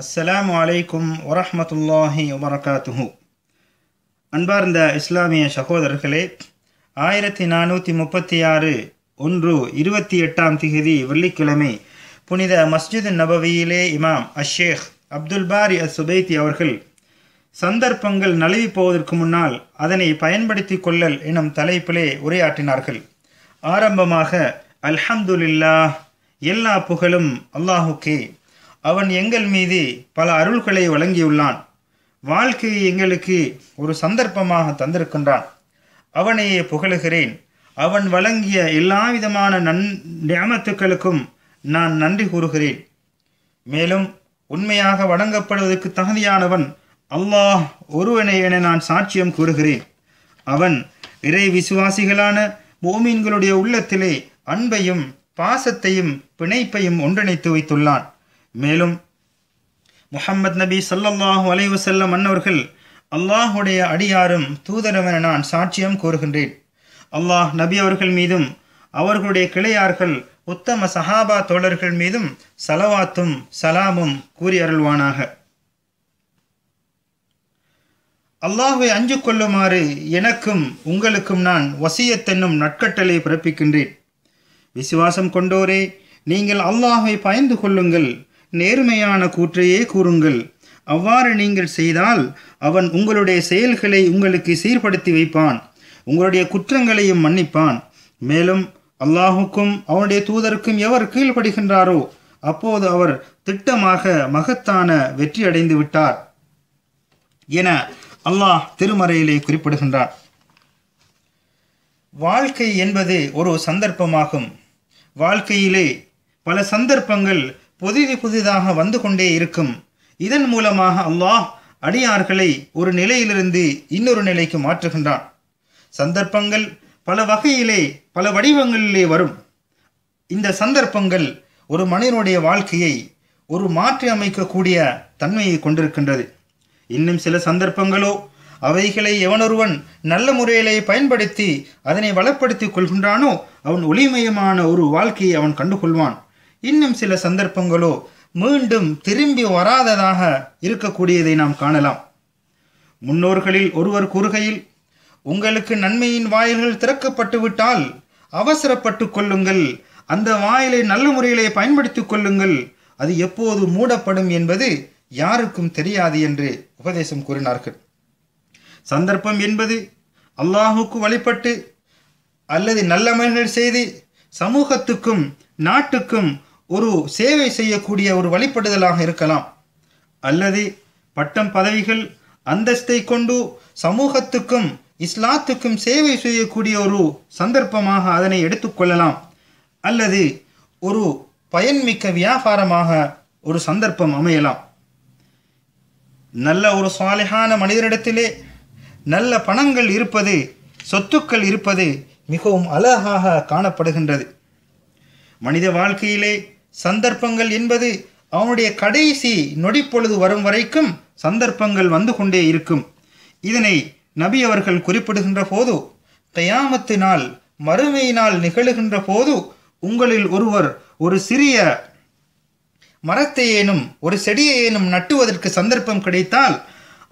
அஸ்ஸலாமு வலைக்கும் வரமத்துல்லாஹி வபரகாத்துஹு. அன்பார்ந்த இஸ்லாமிய சகோதரர்களே ஆயிரத்தி நானூற்றி முப்பத்தி ஆறு ஒன்று இருபத்தி எட்டாம் திகதி வெள்ளிக்கிழமை புனித மஸ்ஜித் நபவியிலே இமாம் அஷேக் அப்துல் பாரி அஸ் சுபைத்தி அவர்கள் சந்தர்ப்பங்கள் நழுவி போவதற்கு முன்னால் அதனை பயன்படுத்தி கொள்ளல் எனும் தலைப்பிலே உரையாற்றினார்கள். ஆரம்பமாக அல்ஹம்துலில்லா எல்லா புகழும் அல்லாஹுக்கே. அவன் எங்கள் மீது பல அருள்களை வழங்கியுள்ளான். வாழ்க்கையை எங்களுக்கு ஒரு சந்தர்ப்பமாக தந்திருக்கின்றான். அவனையே புகழுகிறேன். அவன் வழங்கிய எல்லா விதமான நன் நியமத்துக்களுக்கும் நான் நன்றி கூறுகிறேன். மேலும் உண்மையாக வணங்கப்படுவதற்கு தகுதியானவன் அல்லாஹ் ஒருவனை என நான் சாட்சியம் கூறுகிறேன். அவன் இறை விசுவாசிகளான மோமீன்களுடைய உள்ளத்திலே அன்பையும் பாசத்தையும் பிணைப்பையும் ஒன்றிணைத்து வைத்துள்ளான். மேலும் முஹம்மத் நபி ஸல்லல்லாஹு அலைஹி வஸல்லம் அன்னவர்கள் அல்லாஹுடைய அடியாரும் தூதரவென நான் சாட்சியம் கூறுகின்றேன். அல்லாஹ் நபி அவர்கள் மீதும் அவர்களுடைய கிளையார்கள் உத்தம சஹாபா தோழர்கள் மீதும் சலவாத்தும் சலாமும் கூறி அருள்வானாக. அல்லாஹை அஞ்சு கொள்ளுமாறு எனக்கும் உங்களுக்கும் நான் வசியத்தென்னும் நட்கட்டளை பிறப்பிக்கின்றேன். விசுவாசம் கொண்டோரே நீங்கள் அல்லாஹை பயந்து கொள்ளுங்கள். நேர்மையான கூற்றையே கூறுங்கள். அவ்வாறு நீங்கள் செய்தால் அவன் உங்களுடைய செயல்களை உங்களுக்கு சீர்படுத்தி வைப்பான். உங்களுடைய குற்றங்களையும் மன்னிப்பான். மேலும் அல்லாஹுக்கும் அவனுடைய தூதருக்கும் எவர் கீழ்ப்படுகின்றாரோ அப்போது அவர் திட்டமாக மகத்தான வெற்றி அடைந்து விட்டார் என அல்லாஹ் திருமறையிலே குறிப்பிடுகின்றார் வாழ்க்கை என்பது ஒரு சந்தர்ப்பமாகும். வாழ்க்கையிலே பல சந்தர்ப்பங்கள் புதிது புதிதாக வந்து கொண்டே இருக்கும். இதன் மூலமாக அல்லாஹ் அடியார்களை ஒரு நிலையிலிருந்து இன்னொரு நிலைக்கு மாற்றுகின்றான். சந்தர்ப்பங்கள் பல வகையிலே பல வடிவங்களிலே வரும். இந்த சந்தர்ப்பங்கள் ஒரு மனிதனுடைய வாழ்க்கையை ஒரு மாற்றி அமைக்கக்கூடிய தன்மையை கொண்டிருக்கின்றது. இன்னும் சில சந்தர்ப்பங்களோ அவைகளை எவனொருவன் நல்ல முறையிலே பயன்படுத்தி அதனை வளப்படுத்திக் கொள்கின்றானோ அவன் ஒளிமயமான ஒரு வாழ்க்கையை அவன் கண்டுகொள்வான். இன்னும் சில சந்தர்ப்பங்களோ மீண்டும் திரும்பி வராததாக இருக்கக்கூடியதை நாம் காணலாம். முன்னோர்களில் ஒருவர் கூறுகையில் உங்களுக்கு நன்மையின் வாயில்கள் திறக்கப்பட்டு விட்டால் அவசரப்பட்டு கொள்ளுங்கள். அந்த வாயிலை நல்ல முறையிலே பயன்படுத்திக் கொள்ளுங்கள். அது எப்போது மூடப்படும் என்பது யாருக்கும் தெரியாது என்று உபதேசம் கூறினார்கள். சந்தர்ப்பம் என்பது அல்லாஹுக்கு வழிபட்டு அல்லது நல்லமல்கள் செய்து சமூகத்துக்கும் நாட்டுக்கும் ஒரு சேவை செய்யக்கூடிய ஒரு வழிபடுதலாக இருக்கலாம். அல்லது பட்டம் பதவிகள் அந்தஸ்தை கொண்டு சமூகத்துக்கும் இஸ்லாத்துக்கும் சேவை செய்யக்கூடிய ஒரு சந்தர்ப்பமாக அதனை எடுத்துக்கொள்ளலாம் அல்லது ஒரு பயன்மிக்க வியாபாரமாக ஒரு சந்தர்ப்பம் அமையலாம். நல்ல ஒரு சுவாலிகான மனிதரிடத்திலே நல்ல பணங்கள் இருப்பது சொத்துக்கள் இருப்பது மிகவும் அழகாக காணப்படுகின்றது. மனித வாழ்க்கையிலே சந்தர்ப்பங்கள் என்பது அவனுடைய கடைசி நொடிப்பொழுது வரும் வரைக்கும் சந்தர்ப்பங்கள் வந்து கொண்டே இருக்கும். இதனை நபி அவர்கள் குறிப்பிடுகின்ற போது தயாமத்தினால் மறுமையினால் நிகழுகின்ற போது உங்களில் ஒருவர் ஒரு சிறிய மரத்தை ஏனும் ஒரு செடியையேனும் நட்டுவதற்கு சந்தர்ப்பம் கிடைத்தால்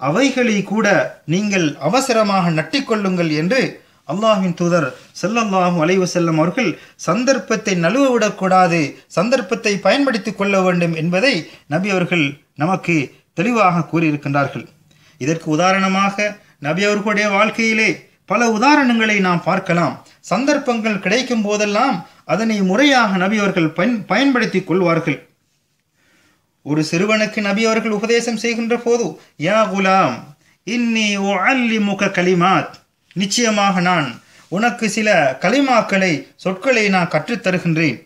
அவைகளை கூட நீங்கள் அவசரமாக நட்டிக்கொள்ளுங்கள் என்று அல்லாஹின் தூதர் செல்லல்லாஹும் அலைவு செல்லும் அவர்கள் சந்தர்ப்பத்தை நழுவவிடக்கூடாது சந்தர்ப்பத்தை பயன்படுத்திக் கொள்ள வேண்டும் என்பதை நபி அவர்கள் நமக்கு தெளிவாக கூறியிருக்கின்றார்கள். இதற்கு உதாரணமாக நபி அவர்களுடைய வாழ்க்கையிலே பல உதாரணங்களை நாம் பார்க்கலாம். சந்தர்ப்பங்கள் கிடைக்கும் போதெல்லாம் அதனை முறையாக நபி அவர்கள் பயன் பயன்படுத்தி கொள்வார்கள். ஒரு சிறுவனுக்கு நபி அவர்கள் உபதேசம் செய்கின்ற போது யா குலாம் இன்னி ஓ அல்லி முக கலிமாத். நிச்சயமாக நான் உனக்கு சில கலிமாக்களை சொற்களை நான் கற்றுத் தருகின்றேன்.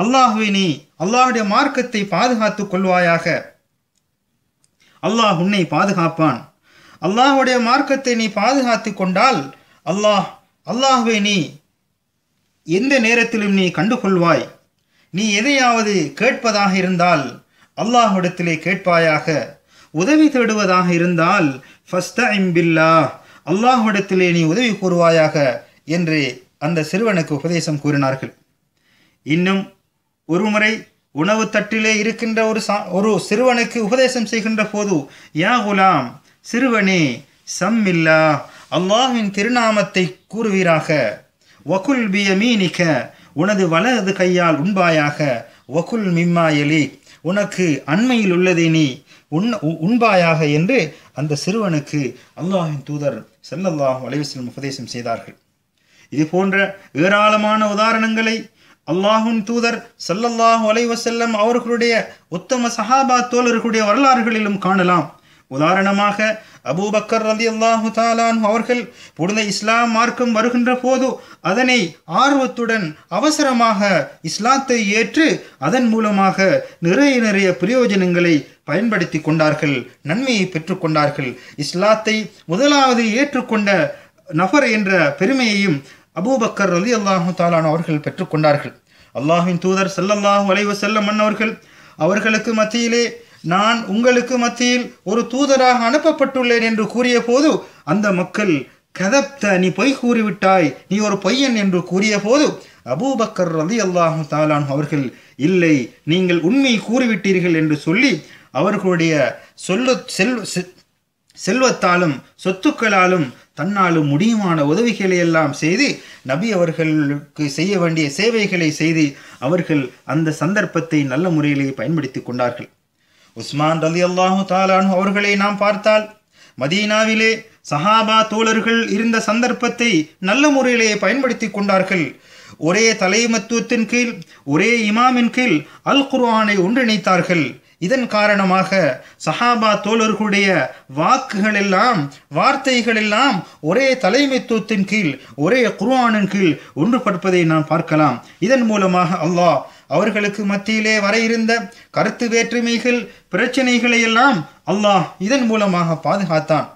அல்லாஹுவை நீ அல்லாஹுடைய மார்க்கத்தை பாதுகாத்துக் கொள்வாயாக. அல்லாஹ் உன்னை பாதுகாப்பான். அல்லாஹுடைய மார்க்கத்தை நீ பாதுகாத்து கொண்டால் அல்லாஹ் அல்லாஹுவை நீ எந்த நேரத்திலும் நீ கண்டுகொள்வாய். நீ எதையாவது கேட்பதாக இருந்தால் அல்லாஹ்விடத்திலே கேட்பாயாக. உதவி தேடுவதாக இருந்தால் ஃபஸ்ட் பில்லா அல்லாஹ்விடத்திலே நீ உதவி கூறுவாயாக என்று அந்த சிறுவனுக்கு உபதேசம் கூறினார்கள். இன்னும் ஒருமுறை உணவு தட்டிலே இருக்கின்ற ஒரு சா- ஒரு சிறுவனுக்கு உபதேசம் செய்கின்ற போது யா குலாம் சிறுவனே சம்மில்லா அல்லாஹின் திருநாமத்தை கூறுவீராக. வகுல் பியமீனிக்க உனது வலது கையால் உண்பாயாக. வகுல் மிம்மா எலி உனக்கு அண்மையில் உள்ளதை நீ உண் உண்பாயாக என்று அந்த சிறுவனுக்கு அல்லாஹின் தூதர் செல்லல்லாஹ் அலைஹி உபதேசம் செய்தார்கள். இது போன்ற ஏராளமான உதாரணங்களை அல்லாஹுன் தூதர் சல்லல்லாஹ் வலைவசல்லம் அவர்களுடைய உத்தம சஹாபா தோழர்களுடைய வரலாறுகளிலும் காணலாம். உதாரணமாக அபூபக்கர் ரலியல்லாஹு தாலான் அவர்கள் புனித இஸ்லாம் மார்க்கம் வருகின்ற போது அதனை ஆர்வத்துடன் அவசரமாக இஸ்லாத்தை ஏற்று அதன் மூலமாக நிறைய நிறைய பிரயோஜனங்களை பயன்படுத்தி கொண்டார்கள் நன்மையை பெற்றுக்கொண்டார்கள் இஸ்லாத்தை முதலாவது ஏற்றுக்கொண்ட நபர் என்ற பெருமையையும் அபூபக்கர் ரதி அல்லாஹு தாலான் அவர்கள் பெற்றுக்கொண்டார்கள் அல்லாஹின் தூதர் செல்லல்லாஹு அலைஹி செல்ல மன்னவர்கள் அவர்களுக்கு மத்தியிலே நான் உங்களுக்கு மத்தியில் ஒரு தூதராக அனுப்பப்பட்டுள்ளேன் என்று கூறிய போது அந்த மக்கள் கதப்த நீ பொய் கூறிவிட்டாய் நீ ஒரு பொய்யன் என்று கூறிய போது அபூபக்கர் ரதி அல்லாஹு தாலான் அவர்கள் இல்லை நீங்கள் உண்மை கூறிவிட்டீர்கள் என்று சொல்லி அவர்களுடைய சொல்ல செல் செ- செல்வத்தாலும் சொத்துக்களாலும் தன்னாலும் முடியுமான உதவிகளை எல்லாம் செய்து நபி அவர்களுக்கு செய்ய வேண்டிய சேவைகளை செய்து அவர்கள் அந்த சந்தர்ப்பத்தை நல்ல முறையிலே பயன்படுத்தி கொண்டார்கள். உஸ்மான் ரலி அல்லாஹு தாலானு அவர்களை நாம் பார்த்தால் மதீனாவிலே சஹாபா தோழர்கள் இருந்த சந்தர்ப்பத்தை நல்ல முறையிலே பயன்படுத்தி கொண்டார்கள். ஒரே தலைமத்துவத்தின் கீழ் ஒரே இமாமின் கீழ் அல் குர்ஆனை ஒன்றிணைத்தார்கள். இதன் காரணமாக சஹாபா தோழர்களுடைய வாக்குகள் எல்லாம் வார்த்தைகள் எல்லாம் ஒரே தலைமைத்துவத்தின் கீழ் ஒரே குர்ஆனின் கீழ் ஒன்றுபடுப்பதை நாம் பார்க்கலாம். இதன் மூலமாக அல்லாஹ் அவர்களுக்கு மத்தியிலே வர இருந்த கருத்து வேற்றுமைகள் பிரச்சனைகளையெல்லாம் அல்லாஹ் இதன் மூலமாக பாதுகாத்தான்.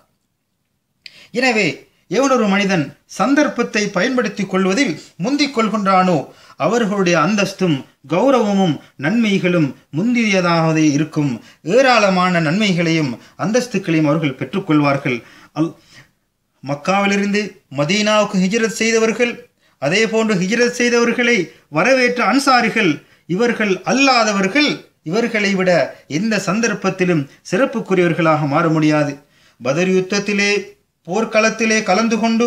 எனவே எவனொரு மனிதன் சந்தர்ப்பத்தை பயன்படுத்தி கொள்வதில் முந்திக் கொள்கின்றானோ அவர்களுடைய அந்தஸ்தும் கௌரவமும் நன்மைகளும் முந்தியதாகவே இருக்கும். ஏராளமான நன்மைகளையும் அந்தஸ்துக்களையும் அவர்கள் பெற்றுக்கொள்வார்கள் அல் மக்காவிலிருந்து மதீனாவுக்கு ஹிஜரத் செய்தவர்கள் அதே போன்று ஹிஜரத் செய்தவர்களை வரவேற்ற அன்சாரிகள் இவர்கள் அல்லாதவர்கள் இவர்களை விட எந்த சந்தர்ப்பத்திலும் சிறப்புக்குரியவர்களாக மாற முடியாது. பதர் யுத்தத்திலே போர்க்களத்திலே கலந்து கொண்டு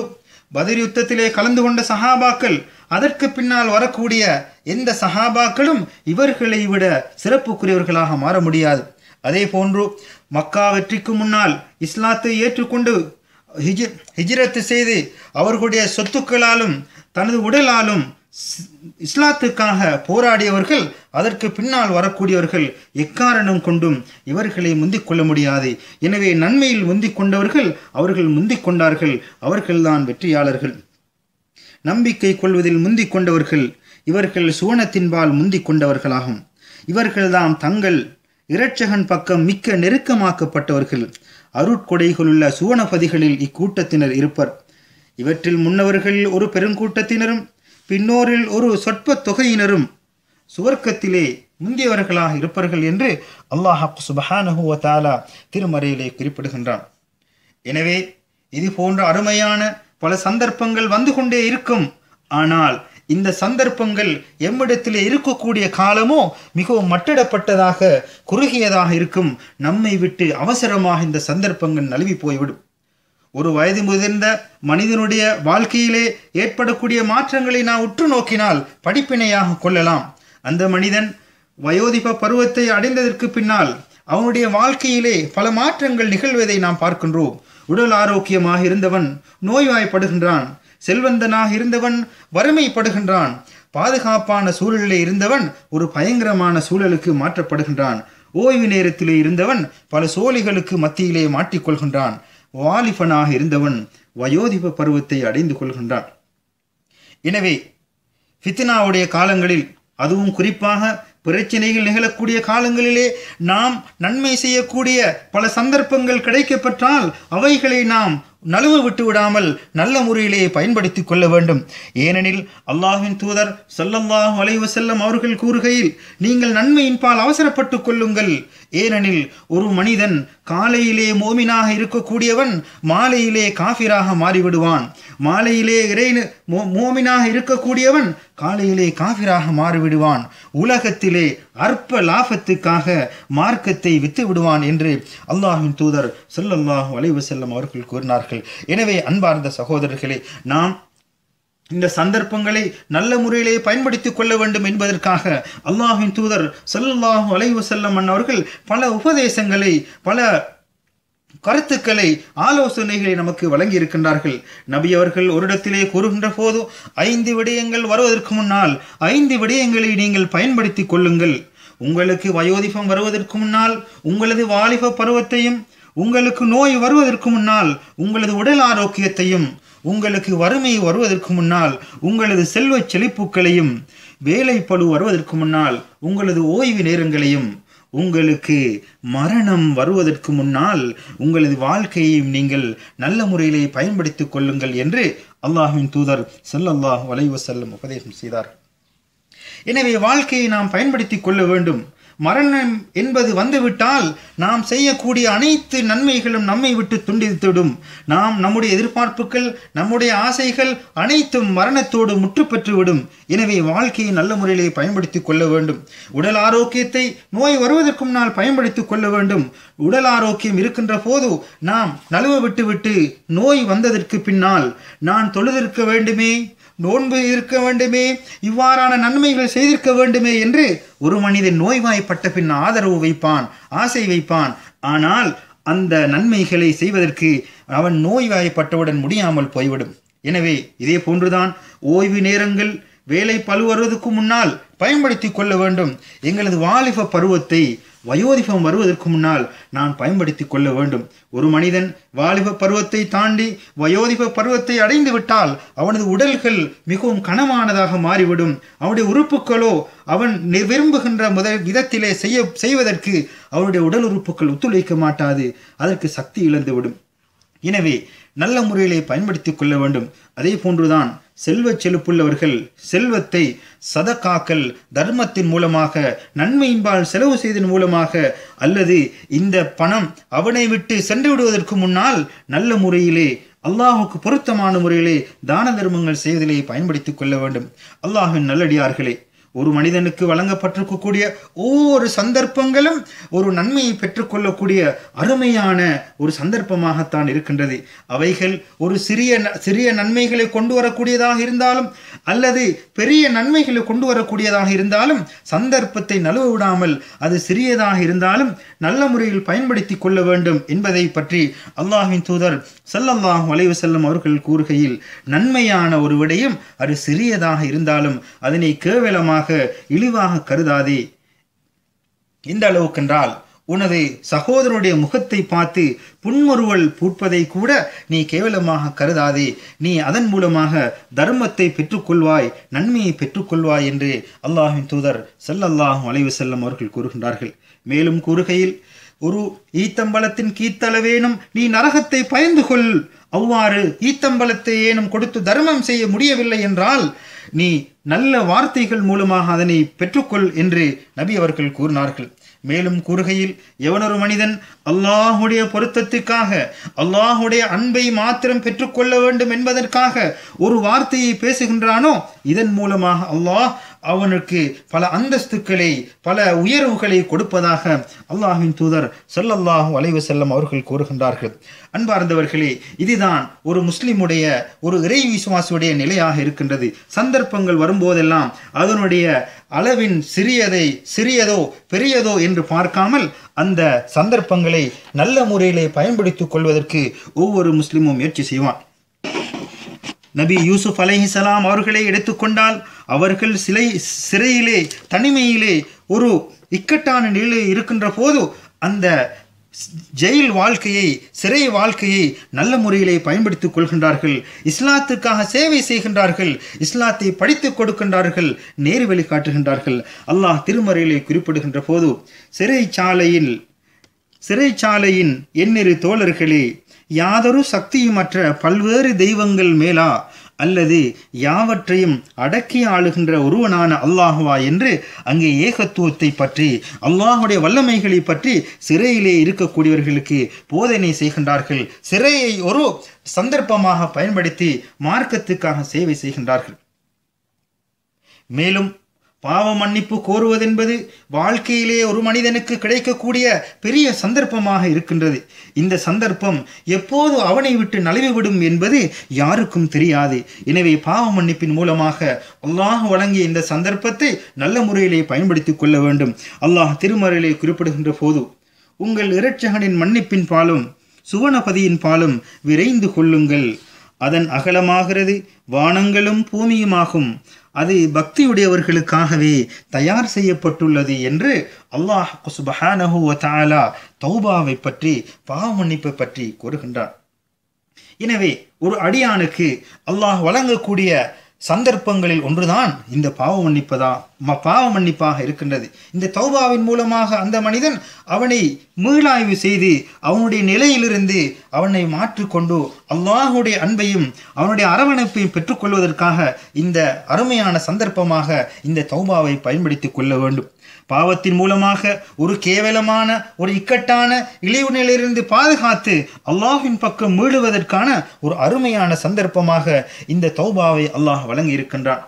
பதர் யுத்தத்திலே கலந்து கொண்ட சஹாபாக்கள் அதற்கு பின்னால் வரக்கூடிய எந்த சஹாபாக்களும் இவர்களை விட சிறப்புக்குரியவர்களாக மாற முடியாது. அதே போன்று மக்கா வெற்றிக்கு முன்னால் இஸ்லாத்தை ஏற்றுக்கொண்டு ஹிஜ் ஹிஜ்ரத்து செய்து அவர்களுடைய சொத்துக்களாலும் தனது உடலாலும் இஸ்லாத்துக்காக போராடியவர்கள் அதற்கு பின்னால் வரக்கூடியவர்கள் எக்காரணம் கொண்டும் இவர்களை முந்திக் கொள்ள முடியாது. எனவே நன்மையில் முந்திக் கொண்டவர்கள் அவர்கள் முந்திக் கொண்டார்கள் அவர்கள்தான் வெற்றியாளர்கள். நம்பிக்கை கொள்வதில் முந்திக் கொண்டவர்கள் இவர்கள் சுவனத்தின்பால் முந்திக் கொண்டவர்களாகும். இவர்கள்தாம் தங்கள் இரட்சகன் பக்கம் மிக்க நெருக்கமாக்கப்பட்டவர்கள். அருட்கொடைகளுள்ள சுவனபதிகளில் இக்கூட்டத்தினர் இருப்பர். இவற்றில் முன்னவர்கள் ஒரு பெருங்கூட்டத்தினரும் பின்னோரில் ஒரு சொற்ப தொகையினரும் சுவர்க்கத்திலே முந்தியவர்களாக இருப்பார்கள் என்று அல்லாஹ் சுபஹானஹு திருமறையிலே குறிப்பிடுகின்றான். எனவே இது போன்ற அருமையான பல சந்தர்ப்பங்கள் வந்து கொண்டே இருக்கும். ஆனால் இந்த சந்தர்ப்பங்கள் எம்மிடத்திலே இருக்கக்கூடிய காலமோ மிகவும் மட்டிடப்பட்டதாக குறுகியதாக இருக்கும். நம்மை விட்டு அவசரமாக இந்த சந்தர்ப்பங்கள் நழுவி போய்விடும். ஒரு வயது முதிர்ந்த மனிதனுடைய வாழ்க்கையிலே ஏற்படக்கூடிய மாற்றங்களை நான் உற்று நோக்கினால் படிப்பினையாக கொள்ளலாம். அந்த மனிதன் வயோதிப பருவத்தை அடைந்ததற்கு பின்னால் அவனுடைய வாழ்க்கையிலே பல மாற்றங்கள் நிகழ்வதை நாம் பார்க்கின்றோம். உடல் ஆரோக்கியமாக இருந்தவன் நோய்வாய்ப்படுகின்றான். செல்வந்தனாக இருந்தவன் வறுமைப்படுகின்றான். பாதுகாப்பான சூழலில் இருந்தவன் ஒரு பயங்கரமான சூழலுக்கு மாற்றப்படுகின்றான். ஓய்வு நேரத்திலே இருந்தவன் பல சோழிகளுக்கு மத்தியிலே மாட்டிக்கொள்கின்றான். வாலிபனாக இருந்தவன் வயோதிப பருவத்தை அடைந்து கொள்கின்றான். எனவே ஃபித்னாவுடைய காலங்களில் அதுவும் குறிப்பாக பிரச்சனைகள் நிகழக்கூடிய காலங்களிலே நாம் நன்மை செய்யக்கூடிய பல சந்தர்ப்பங்கள் கிடைக்கப்பெற்றால் அவைகளை நாம் நழுவ விட்டு விடாமல் நல்ல முறையிலே பயன்படுத்திக் கொள்ள வேண்டும். ஏனெனில் அல்லாஹ்வின் தூதர் ஸல்லல்லாஹு வளைவு செல்லம் அவர்கள் கூறுகையில் நீங்கள் நன்மையின் பால் அவசரப்பட்டுக் கொள்ளுங்கள். ஏனெனில் ஒரு மனிதன் காலையிலே மோமினாக இருக்கக்கூடியவன் மாலையிலே காஃபிராக மாறிவிடுவான். மாலையிலே இறை மோ- மோமினாக இருக்கக்கூடியவன் காலையிலே காஃபிராக மாறிவிடுவான். உலகத்திலே அற்ப லாபத்துக்காக மார்க்கத்தை வித்து விடுவான் என்று அல்லாஹ்வின் தூதர் ஸல்லல்லாஹு வளைவு வஸல்லம் அவர்கள் கூறினார்கள். எனவே அன்பார்ந்த சகோதரர்களே நாம் இந்த சந்தர்ப்பங்களை நல்ல முறையிலே பயன்படுத்திக் கொள்ள வேண்டும் என்பதற்காக அல்லாஹின் தூதர் சல்லாஹூ அலைஹி வஸல்லம் அவர்கள் பல உபதேசங்களை பல கருத்துக்களை ஆலோசனைகளை நமக்கு வழங்கி இருக்கின்றார்கள் நபி அவர்கள் ஒரு இடத்திலே கூறுகின்ற போது ஐந்து விடயங்கள் வருவதற்கு முன்னால் ஐந்து விடயங்களை நீங்கள் பயன்படுத்திக் கொள்ளுங்கள். உங்களுக்கு வயோதிபம் வருவதற்கு முன்னால் உங்களது வாலிப பருவத்தையும் உங்களுக்கு நோய் வருவதற்கு முன்னால் உங்களது உடல் ஆரோக்கியத்தையும் உங்களுக்கு வறுமை வருவதற்கு முன்னால் உங்களது செல்வ செழிப்புகளையும் வேலை பழு வருவதற்கு முன்னால் உங்களது ஓய்வு நேரங்களையும் உங்களுக்கு மரணம் வருவதற்கு முன்னால் உங்களது வாழ்க்கையையும் நீங்கள் நல்ல முறையிலே பயன்படுத்திக் கொள்ளுங்கள் என்று அல்லாஹின் தூதர் செல்லல்லாஹ் வலைவசல்லம் உபதேசம் செய்தார். எனவே வாழ்க்கையை நாம் பயன்படுத்திக் கொள்ள வேண்டும். மரணம் என்பது வந்துவிட்டால் நாம் செய்யக்கூடிய அனைத்து நன்மைகளும் நம்மை விட்டு துண்டித்துவிடும். நாம் நம்முடைய எதிர்பார்ப்புகள் நம்முடைய ஆசைகள் அனைத்தும் மரணத்தோடு முற்று பெற்றுவிடும் எனவே வாழ்க்கையை நல்ல முறையிலே பயன்படுத்திக் கொள்ள வேண்டும். உடல் ஆரோக்கியத்தை நோய் வருவதற்கு முன்னால் பயன்படுத்திக் கொள்ள வேண்டும். உடல் ஆரோக்கியம் இருக்கின்ற போது நாம் நழுவ விட்டுவிட்டு நோய் வந்ததற்கு பின்னால் நான் தொழுதிருக்க வேண்டுமே? நோன்பு இருக்க வேண்டுமே இவ்வாறான நன்மைகள் செய்திருக்க வேண்டுமே என்று ஒரு மனிதன் நோய்வாய்ப்பட்ட பின் ஆதரவு வைப்பான் ஆசை வைப்பான். ஆனால் அந்த நன்மைகளை செய்வதற்கு அவன் நோய்வாய்ப்பட்டவுடன் முடியாமல் போய்விடும். எனவே இதே போன்றுதான் ஓய்வு நேரங்கள் வேலை பழுவருவதற்கு முன்னால் பயன்படுத்தி கொள்ள வேண்டும். எங்களது வாலிப பருவத்தை வயோதிபம் வருவதற்கு முன்னால் நான் பயன்படுத்தி கொள்ள வேண்டும். ஒரு மனிதன் வாலிப பருவத்தை தாண்டி வயோதிப பருவத்தை அடைந்து விட்டால் அவனது உடல்கள் மிகவும் கனமானதாக மாறிவிடும். அவனுடைய உறுப்புகளோ அவன் நி- விரும்புகின்ற முதல் விதத்திலே செய்ய செய்வதற்கு அவனுடைய உடல் உறுப்புகள் ஒத்துழைக்க மாட்டாது. அதற்கு சக்தி இழந்துவிடும். எனவே நல்ல முறையிலே பயன்படுத்தி கொள்ள வேண்டும். அதே போன்றுதான் செல்வ செழுப்புள்ளவர்கள் செல்வத்தை சதக்காக்கல் தர்மத்தின் மூலமாக நன்மையின்பால் செலவு செய்ததன் மூலமாக அல்லது இந்த பணம் அவனை விட்டு சென்று விடுவதற்கு முன்னால் நல்ல முறையிலே அல்லாஹுக்கு பொருத்தமான முறையிலே தான தர்மங்கள் செய்வதிலே பயன்படுத்திக் கொள்ள வேண்டும். அல்லாஹின் நல்லடியார்களே ஒரு மனிதனுக்கு வழங்கப்பட்டிருக்கக்கூடிய ஒவ்வொரு சந்தர்ப்பங்களும் ஒரு நன்மையை பெற்றுக்கொள்ளக்கூடிய அருமையான ஒரு சந்தர்ப்பமாகத்தான் இருக்கின்றது. அவைகள் ஒரு சிறிய ந- சிறிய நன்மைகளை கொண்டு வரக்கூடியதாக இருந்தாலும் அல்லது பெரிய நன்மைகளை கொண்டு வரக்கூடியதாக இருந்தாலும் சந்தர்ப்பத்தை நழுவ விடாமல் அது சிறியதாக இருந்தாலும் நல்ல முறையில் பயன்படுத்தி கொள்ள வேண்டும் என்பதை பற்றி அல்லாஹின் தூதர் செல்லல்லாஹ் வளைவு செல்லும் அவர்கள் கூறுகையில் நன்மையான ஒரு விடயம் அது சிறியதாக இருந்தாலும் அதனை கேவலமாக இழிவாக கருதாதே. இந்த அளவுக்கென்றால் உனது சகோதரனுடைய முகத்தை பார்த்து புன்முறுவல் பூட்பதை கூட நீ கேவலமாக கருதாதே. நீ அதன் மூலமாக தர்மத்தை பெற்றுக்கொள்வாய் நன்மையை பெற்றுக்கொள்வாய் என்று அல்லாஹின் தூதர் செல்லல்லாஹும் அலைஹி செல்லம் அவர்கள் கூறுகின்றார்கள். மேலும் கூறுகையில் ஒரு ஈத்தம்பலத்தின் கீத்தளவேனும் நீ நரகத்தை பயந்து கொள். அவ்வாறு ஈத்தம்பலத்தை ஏனும் கொடுத்து தர்மம் செய்ய முடியவில்லை என்றால் நீ நல்ல வார்த்தைகள் மூலமாக அதனை பெற்றுக்கொள் என்று நபி அவர்கள் கூறினார்கள். மேலும் கூறுகையில் எவனொரு மனிதன் அல்லாஹுடைய பொருத்தத்துக்காக அல்லாஹுடைய அன்பை மாத்திரம் பெற்றுக்கொள்ள வேண்டும் என்பதற்காக ஒரு வார்த்தையை பேசுகின்றானோ இதன் மூலமாக அல்லாஹ் அவனுக்கு பல அந்தஸ்துக்களை பல உயர்வுகளை கொடுப்பதாக அல்லாஹின் தூதர் சல்லல்லாஹு அலைவு செல்லம் அவர்கள் கூறுகின்றார்கள். அன்பார்ந்தவர்களே இதுதான் ஒரு முஸ்லிமுடைய ஒரு இறை விசுவாசியுடைய நிலையாக இருக்கின்றது. சந்தர்ப்பங்கள் வரும்போதெல்லாம் அதனுடைய அளவின் சிறியதை சிறியதோ பெரியதோ என்று பார்க்காமல் அந்த சந்தர்ப்பங்களை நல்ல முறையிலே பயன்படுத்திக் கொள்வதற்கு ஒவ்வொரு முஸ்லீமும் முயற்சி செய்வான். நபி யூசுப் அலைஹிசலாம் அவர்களை எடுத்துக்கொண்டால் அவர்கள் சிலை சிறையிலே தனிமையிலே ஒரு இக்கட்டான நிலையில் இருக்கின்ற போது அந்த ஜெயில் வாழ்க்கையை சிறை வாழ்க்கையை நல்ல முறையிலே பயன்படுத்திக் கொள்கின்றார்கள். இஸ்லாத்துக்காக சேவை செய்கின்றார்கள். இஸ்லாத்தை படித்துக் கொடுக்கின்றார்கள். நேர்வழி காட்டுகின்றார்கள் அல்லாஹ் திருமறையிலே குறிப்பிடுகின்ற போது சிறைச்சாலையில் சிறைச்சாலையின் எண்ணிரு தோழர்களே யாதொரு சக்தியுமற்ற பல்வேறு தெய்வங்கள் மேலா அல்லது யாவற்றையும் அடக்கி ஆளுகின்ற ஒருவனான அல்லாஹுவா என்று அங்கே ஏகத்துவத்தை பற்றி அல்லாஹுடைய வல்லமைகளை பற்றி சிறையிலே இருக்கக்கூடியவர்களுக்கு போதனை செய்கின்றார்கள். சிறையை ஒரு சந்தர்ப்பமாக பயன்படுத்தி மார்க்கத்துக்காக சேவை செய்கின்றார்கள். மேலும் பாவ மன்னிப்பு கோருவதென்பது வாழ்க்கையிலே ஒரு மனிதனுக்கு கிடைக்கக்கூடிய பெரிய சந்தர்ப்பமாக இருக்கின்றது. இந்த சந்தர்ப்பம் எப்போது அவனை விட்டு நழுவிவிடும் என்பது யாருக்கும் தெரியாது. எனவே பாவ மன்னிப்பின் மூலமாக அல்லாஹ் வழங்கிய இந்த சந்தர்ப்பத்தை நல்ல முறையிலே பயன்படுத்திக் கொள்ள வேண்டும். அல்லாஹ் திருமறையிலே குறிப்பிடுகின்ற போது உங்கள் இரட்சகனின் மன்னிப்பின் பாலும் சுவனபதியின் பாலும் விரைந்து கொள்ளுங்கள். அதன் அகலமாகிறது வானங்களும் பூமியுமாகும். அது பக்தியுடையவர்களுக்காகவே தயார் செய்யப்பட்டுள்ளது என்று அல்லாஹ் சுபஹானஹு வ தௌபாவை பற்றி பாவ மன்னிப்பை பற்றி கூறுகின்றார் எனவே ஒரு அடியானுக்கு அல்லாஹ் வழங்கக்கூடிய சந்தர்ப்பங்களில் ஒன்றுதான் இந்த பாவ மன்னிப்பதா? ம பாவ மன்னிப்பாக இருக்கின்றது. இந்த தௌபாவின் மூலமாக அந்த மனிதன் அவனை மீளாய்வு செய்து அவனுடைய நிலையிலிருந்து அவனை மாற்றிக்கொண்டு அல்லாஹுடைய அன்பையும் அவனுடைய அரவணைப்பையும் பெற்றுக்கொள்வதற்காக இந்த அருமையான சந்தர்ப்பமாக இந்த தௌபாவை பயன்படுத்திக் கொள்ள வேண்டும். பாவத்தின் மூலமாக ஒரு கேவலமான ஒரு இக்கட்டான இழிவு நிலையிலிருந்து பாதுகாத்து அல்லாஹின் பக்கம் மீளுவதற்கான ஒரு அருமையான சந்தர்ப்பமாக இந்த தௌபாவை அல்லாஹ் வழங்கி இருக்கின்றான்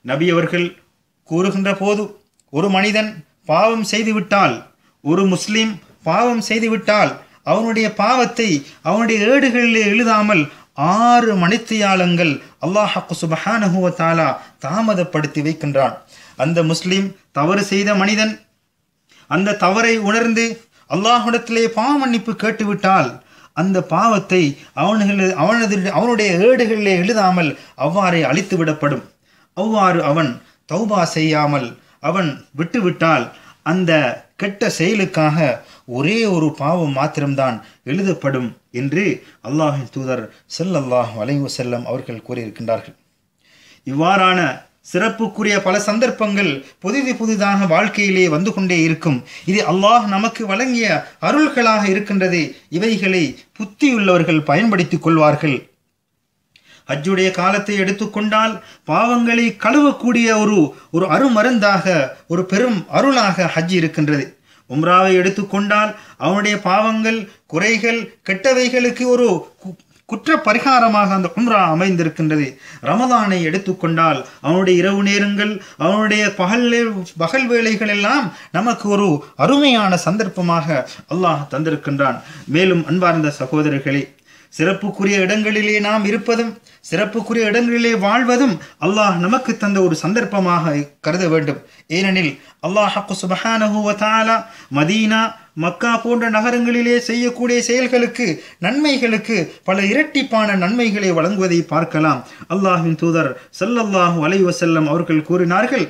நபி அவர்கள் கூறுகின்ற போது ஒரு மனிதன் பாவம் செய்துவிட்டால் ஒரு முஸ்லீம் பாவம் செய்துவிட்டால் அவனுடைய பாவத்தை அவனுடைய ஏடுகளில் எழுதாமல் ஆறு மணித்தியாலங்கள் அல்லாஹ் சுபஹானஹு வ தாமதப்படுத்தி வைக்கின்றான். அந்த முஸ்லீம் தவறு செய்த மனிதன். அந்த தவறை உணர்ந்து அல்லாஹுடத்திலே பாவ மன்னிப்பு கேட்டுவிட்டால் அந்த பாவத்தை அவனுகள் அவனது அவனுடைய ஏடுகளிலே எழுதாமல் அவ்வாறே அழித்து விடப்படும் அவ்வாறு அவன் தௌபா செய்யாமல் அவன் விட்டுவிட்டால் அந்த கெட்ட செயலுக்காக ஒரே ஒரு பாவம் மாத்திரம்தான் எழுதப்படும் என்று அல்லாஹின் தூதர் செல்லல்லாஹ் அலைஹி வஸல்லம் அவர்கள் கூறியிருக்கின்றார்கள். இவ்வாறான சிறப்புக்குரிய பல சந்தர்ப்பங்கள் புதிது புதிதாக வாழ்க்கையிலே வந்து கொண்டே இருக்கும். இது அல்லாஹ் நமக்கு வழங்கிய அருள்களாக இருக்கின்றது. இவைகளை புத்தியுள்ளவர்கள் பயன்படுத்திக் கொள்வார்கள். ஹஜ்ஜுடைய காலத்தை எடுத்துக்கொண்டால் பாவங்களை கழுவக்கூடிய ஒரு ஒரு அருமருந்தாக ஒரு பெரும் அருளாக ஹஜ் இருக்கின்றது. உம்ராவை எடுத்துக்கொண்டால் அவனுடைய பாவங்கள் குறைகள் கெட்டவைகளுக்கு ஒரு குற்ற பரிகாரமாக அந்த உம்ரா அமைந்திருக்கின்றது. ரமதானை எடுத்துக்கொண்டால் அவனுடைய இரவு நேரங்கள் அவனுடைய பகல் பகல் வேலைகள் எல்லாம் நமக்கு ஒரு அருமையான சந்தர்ப்பமாக அல்லாஹ் தந்திருக்கின்றான். மேலும் அன்பார்ந்த சகோதரர்களே சிறப்புக்குரிய இடங்களிலே நாம் இருப்பதும் சிறப்புக்குரிய இடங்களிலே வாழ்வதும் அல்லாஹ் நமக்கு தந்த ஒரு சந்தர்ப்பமாக கருத வேண்டும். ஏனெனில் அல்லாஹ் சுபஹானஹு மதீனா மக்கா போன்ற நகரங்களிலே செய்யக்கூடிய செயல்களுக்கு நன்மைகளுக்கு பல இரட்டிப்பான நன்மைகளை வழங்குவதை பார்க்கலாம். அல்லாஹின் தூதர் சல்லல்லாஹு அலைஹி வஸல்லம் அவர்கள் கூறினார்கள்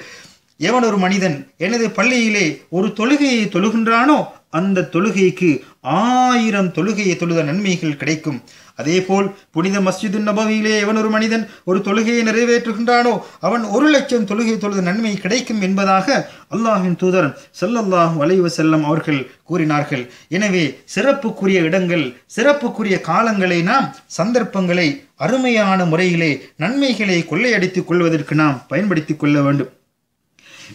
எவன் ஒரு மனிதன் எனது பள்ளியிலே ஒரு தொழுகையை தொழுகின்றானோ அந்த தொழுகைக்கு ஆயிரம் தொழுகையை தொழுத நன்மைகள் கிடைக்கும். அதேபோல் புனித மஸ்ஜிது நபவியிலே எவன் ஒரு மனிதன் ஒரு தொழுகையை நிறைவேற்றுகின்றானோ அவன் ஒரு லட்சம் தொழுகை தொழுத நன்மை கிடைக்கும் என்பதாக அல்லாஹின் தூதர் ஸல்லல்லாஹு அலைஹி செல்லம் அவர்கள் கூறினார்கள். எனவே சிறப்புக்குரிய இடங்கள் சிறப்புக்குரிய காலங்களை நாம் சந்தர்ப்பங்களை அருமையான முறையிலே நன்மைகளை கொள்ளையடித்துக் கொள்வதற்கு நாம் பயன்படுத்திக் கொள்ள வேண்டும்.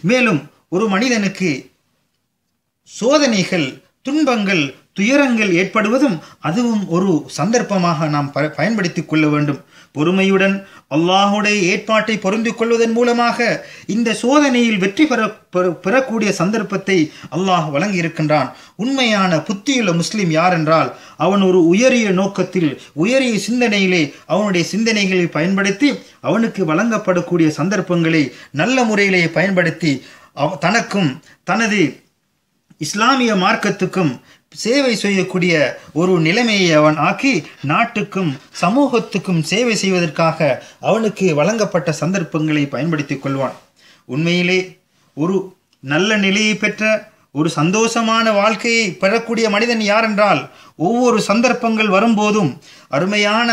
மேலும் ஒரு மனிதனுக்கு சோதனைகள் துன்பங்கள் துயரங்கள் ஏற்படுவதும் அதுவும் ஒரு சந்தர்ப்பமாக நாம் ப பயன்படுத்திக் கொள்ள வேண்டும். பொறுமையுடன் அல்லாஹுடைய ஏற்பாட்டை பொருந்து கொள்வதன் மூலமாக இந்த சோதனையில் வெற்றி பெற பெற- பெறக்கூடிய சந்தர்ப்பத்தை அல்லாஹ் வழங்கி இருக்கின்றான் உண்மையான புத்தியுள்ள முஸ்லீம் யார் என்றால் அவன் ஒரு உயரிய நோக்கத்தில் உயரிய சிந்தனையிலே அவனுடைய சிந்தனைகளை பயன்படுத்தி அவனுக்கு வழங்கப்படக்கூடிய சந்தர்ப்பங்களை நல்ல முறையிலே பயன்படுத்தி அவ் தனக்கும் தனது இஸ்லாமிய மார்க்கத்துக்கும் சேவை செய்யக்கூடிய ஒரு நிலைமையை அவன் ஆக்கி நாட்டுக்கும் சமூகத்துக்கும் சேவை செய்வதற்காக அவனுக்கு வழங்கப்பட்ட சந்தர்ப்பங்களை பயன்படுத்திக் கொள்வான். உண்மையிலே ஒரு நல்ல நிலையை பெற்ற ஒரு சந்தோஷமான வாழ்க்கையை பெறக்கூடிய மனிதன் யார் என்றால் ஒவ்வொரு சந்தர்ப்பங்கள் வரும்போதும் அருமையான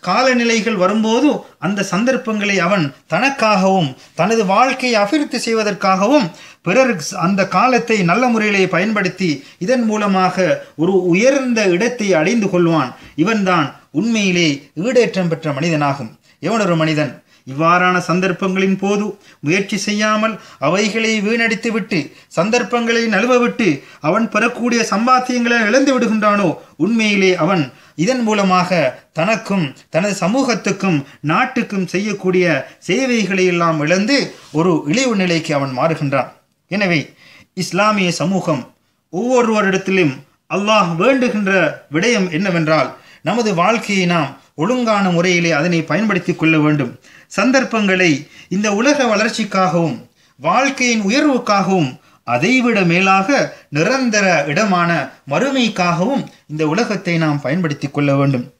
காலநிலைகள் வரும்போதும் அந்த சந்தர்ப்பங்களை அவன் தனக்காகவும் தனது வாழ்க்கையை அபிவிருத்தி செய்வதற்காகவும் பிறர் அந்த காலத்தை நல்ல முறையிலே பயன்படுத்தி இதன் மூலமாக ஒரு உயர்ந்த இடத்தை அடைந்து கொள்வான். இவன்தான் உண்மையிலே ஈடேற்றம் பெற்ற மனிதனாகும். எவன் ஒரு மனிதன் இவ்வாறான சந்தர்ப்பங்களின் போது முயற்சி செய்யாமல் அவைகளை வீணடித்துவிட்டு சந்தர்ப்பங்களை நழுவவிட்டு அவன் பெறக்கூடிய சம்பாத்தியங்களை இழந்து விடுகின்றானோ உண்மையிலே அவன் இதன் மூலமாக தனக்கும் தனது சமூகத்துக்கும் நாட்டுக்கும் செய்யக்கூடிய சேவைகளை எல்லாம் இழந்து ஒரு இழிவு நிலைக்கு அவன் மாறுகின்றான். எனவே இஸ்லாமிய சமூகம் ஒவ்வொருவரிடத்திலும் அல்லாஹ் வேண்டுகின்ற விடயம் என்னவென்றால் நமது வாழ்க்கையை நாம் ஒழுங்கான முறையிலே அதனை பயன்படுத்தி கொள்ள வேண்டும். சந்தர்ப்பங்களை இந்த உலக வளர்ச்சிக்காகவும் வாழ்க்கையின் உயர்வுக்காகவும் அதைவிட மேலாக நிரந்தர இடமான மறுமைக்காகவும் இந்த உலகத்தை நாம் பயன்படுத்தி கொள்ள வேண்டும்.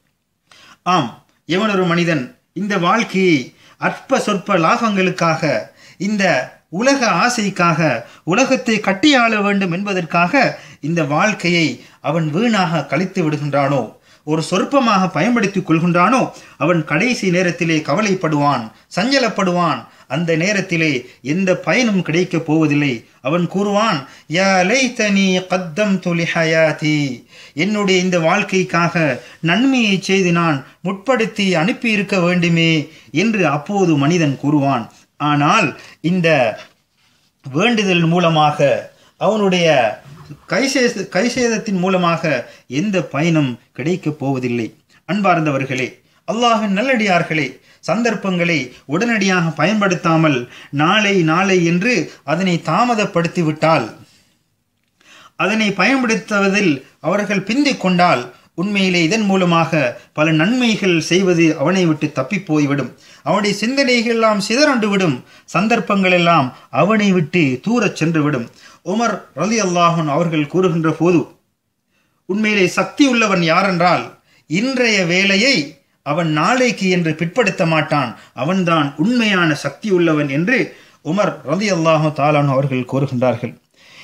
ஆம் எவனொரு மனிதன் இந்த வாழ்க்கையை அற்ப சொற்ப லாபங்களுக்காக இந்த உலக ஆசைக்காக உலகத்தை கட்டியாள வேண்டும் என்பதற்காக இந்த வாழ்க்கையை அவன் வீணாக கழித்து விடுகின்றானோ? ஒரு சொற்பமாக பயன்படுத்தி கொள்கின்றானோ? அவன் கடைசி நேரத்திலே கவலைப்படுவான் சஞ்சலப்படுவான். அந்த நேரத்திலே எந்த பயனும் கிடைக்கப் போவதில்லை. அவன் கூறுவான் யா லைத்தனி கத்தம் துலி ஹயாதி என்னுடைய இந்த வாழ்க்கைக்காக நன்மையை செய்து நான் முற்படுத்தி அனுப்பி இருக்க வேண்டுமே என்று அப்போது மனிதன் கூறுவான். ஆனால் இந்த வேண்டுதல் மூலமாக அவனுடைய கைசே கைசேதத்தின் மூலமாக எந்த பயனும் கிடைக்கப் போவதில்லை. அன்பார்ந்தவர்களே அல்லாஹின் நல்லடியார்களே சந்தர்ப்பங்களை உடனடியாக பயன்படுத்தாமல் நாளை நாளை என்று அதனை தாமதப்படுத்திவிட்டால் அதனை பயன்படுத்துவதில் அவர்கள் பிந்திக் கொண்டால் உண்மையிலே இதன் மூலமாக பல நன்மைகள் செய்வது அவனை விட்டு தப்பி போய்விடும். அவனுடைய சிந்தனைகள் எல்லாம் சிதறண்டு விடும். சந்தர்ப்பங்கள் எல்லாம் அவனை விட்டு தூரச் சென்றுவிடும் உமர் ரலி அல்லாஹன் அவர்கள் கூறுகின்ற போது உண்மையிலே சக்தி உள்ளவன் யாரென்றால் இன்றைய வேலையை அவன் நாளைக்கு என்று பிற்படுத்த மாட்டான். அவன்தான் உண்மையான சக்தி உள்ளவன் என்று உமர் ரலி அல்லாஹு தாலான் அவர்கள் கூறுகின்றார்கள்.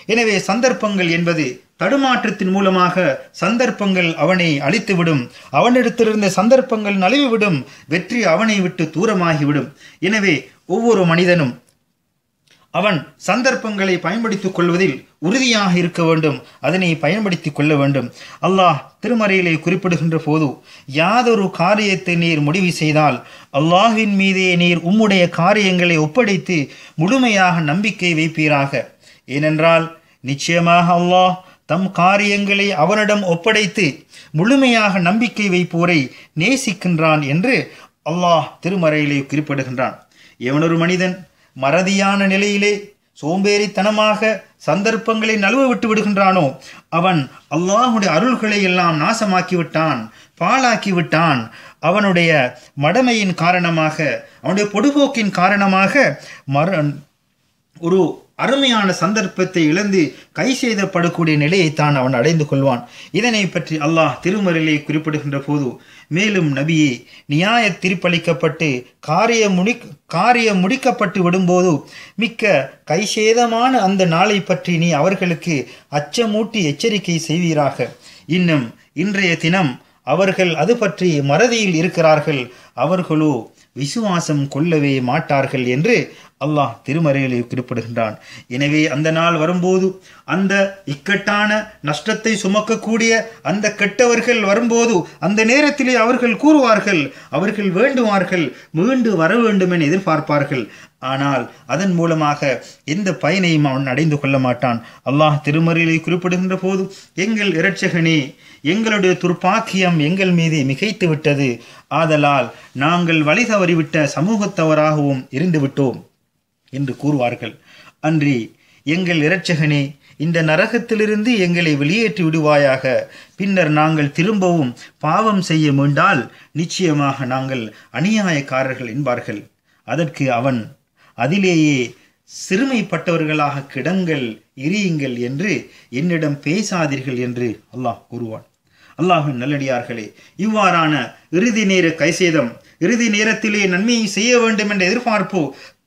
எனவே சந்தர்ப்பங்கள் என்பது தடுமாற்றத்தின் மூலமாக சந்தர்ப்பங்கள் அவனை அழித்துவிடும். அவனிடத்திலிருந்த சந்தர்ப்பங்கள் நழுவிவிடும். வெற்றி அவனை விட்டு தூரமாகிவிடும். எனவே ஒவ்வொரு மனிதனும் அவன் சந்தர்ப்பங்களை பயன்படுத்திக் கொள்வதில் உறுதியாக இருக்க வேண்டும். அதனை பயன்படுத்திக் கொள்ள வேண்டும். அல்லாஹ் திருமறையிலே குறிப்பிடுகின்ற போது யாதொரு காரியத்தை நீர் முடிவு செய்தால் அல்லாஹின் மீதே நீர் உம்முடைய காரியங்களை ஒப்படைத்து முழுமையாக நம்பிக்கை வைப்பீராக. ஏனென்றால் நிச்சயமாக அல்லாஹ் தம் காரியங்களை அவனிடம் ஒப்படைத்து முழுமையாக நம்பிக்கை வைப்போரை நேசிக்கின்றான் என்று அல்லாஹ் திருமறையிலே குறிப்பிடுகின்றான். எவனொரு மனிதன் மறதியான நிலையிலே சோம்பேறித்தனமாக சந்தர்ப்பங்களை நழுவ விட்டு விடுகின்றானோ? அவன் அல்லாஹுடைய அருள்களை எல்லாம் நாசமாக்கி விட்டான் பாழாக்கி விட்டான் அவனுடைய மடமையின் காரணமாக அவனுடைய பொடுபோக்கின் காரணமாக மர ஒரு அருமையான சந்தர்ப்பத்தை இழந்து கை செய்தப்படக்கூடிய நிலையைத்தான் அவன் அடைந்து கொள்வான். இதனை பற்றி அல்லாஹ் திருமறையிலே குறிப்பிடுகின்ற போது மேலும் நபியே நியாய தீர்ப்பளிக்கப்பட்டு காரிய முடி காரியம் முடிக்கப்பட்டு விடும்போது மிக்க கைசேதமான அந்த நாளை பற்றி நீ அவர்களுக்கு அச்சமூட்டி எச்சரிக்கை செய்வீராக. இன்னும் இன்றைய தினம் அவர்கள் அது பற்றி மறதியில் இருக்கிறார்கள். அவர்களோ விசுவாசம் கொள்ளவே மாட்டார்கள் என்று அல்லாஹ் திருமறையில் குறிப்பிடுகின்றான். எனவே அந்த நாள் வரும்போது அந்த இக்கட்டான நஷ்டத்தை சுமக்கக்கூடிய அந்த கெட்டவர்கள் வரும்போது அந்த நேரத்திலே அவர்கள் கூறுவார்கள் அவர்கள் வேண்டுவார்கள் மீண்டு வர வேண்டும் என எதிர்பார்ப்பார்கள். ஆனால் அதன் மூலமாக எந்த பயனையும் அவன் அடைந்து கொள்ள மாட்டான். அல்லாஹ் திருமறையிலே குறிப்பிடுகின்ற போது எங்கள் இரட்சகனே எங்களுடைய துர்ப்பாக்கியம் எங்கள் மீது மிகைத்து விட்டது. ஆதலால் நாங்கள் வழி தவறிவிட்ட சமூகத்தவராகவும் இருந்து விட்டோம் என்று கூறுவார்கள். அன்றி எங்கள் இரட்சகனே இந்த நரகத்திலிருந்து எங்களை வெளியேற்றி விடுவாயாக. பின்னர் நாங்கள் திரும்பவும் பாவம் செய்ய மீண்டால் நிச்சயமாக நாங்கள் அநியாயக்காரர்கள் என்பார்கள். அதற்கு அவன் அதிலேயே சிறுமைப்பட்டவர்களாக கிடங்கள் எரியுங்கள் என்று என்னிடம் பேசாதீர்கள் என்று அல்லாஹ் கூறுவான். அல்லாஹின் நல்லடியார்களே இவ்வாறான இறுதி நேர கைசேதம் இறுதி நேரத்திலே நன்மையை செய்ய வேண்டும் என்ற எதிர்பார்ப்பு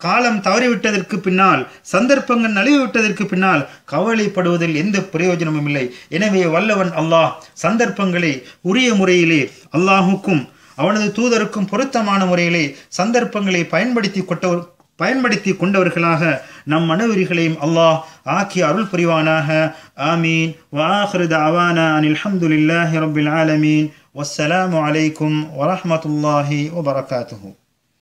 காலம் தவறிவிட்டதற்கு பின்னால் சந்தர்ப்பங்கள் நழுவிவிட்டதற்கு பின்னால் கவலைப்படுவதில் எந்த பிரயோஜனமும் இல்லை. எனவே வல்லவன் அல்லாஹ் சந்தர்ப்பங்களை உரிய முறையிலே அல்லாஹுக்கும் அவனது தூதருக்கும் பொருத்தமான முறையிலே சந்தர்ப்பங்களை பயன்படுத்தி கொண்டவர் பயன்படுத்தி கொண்டவர்களாக நம் மனவரிகளையும் அல்லாஹ் ஆக்கி அருள் புரிவானாக ஆமீன் வாஹிரு தஅவானா அனில் ஹம்துலில்லாஹி ரப்பில் ஆலமீன் வஸ்ஸலாமு அலைக்கும் வரஹ்மத்துல்லாஹி வபரகாத்துஹு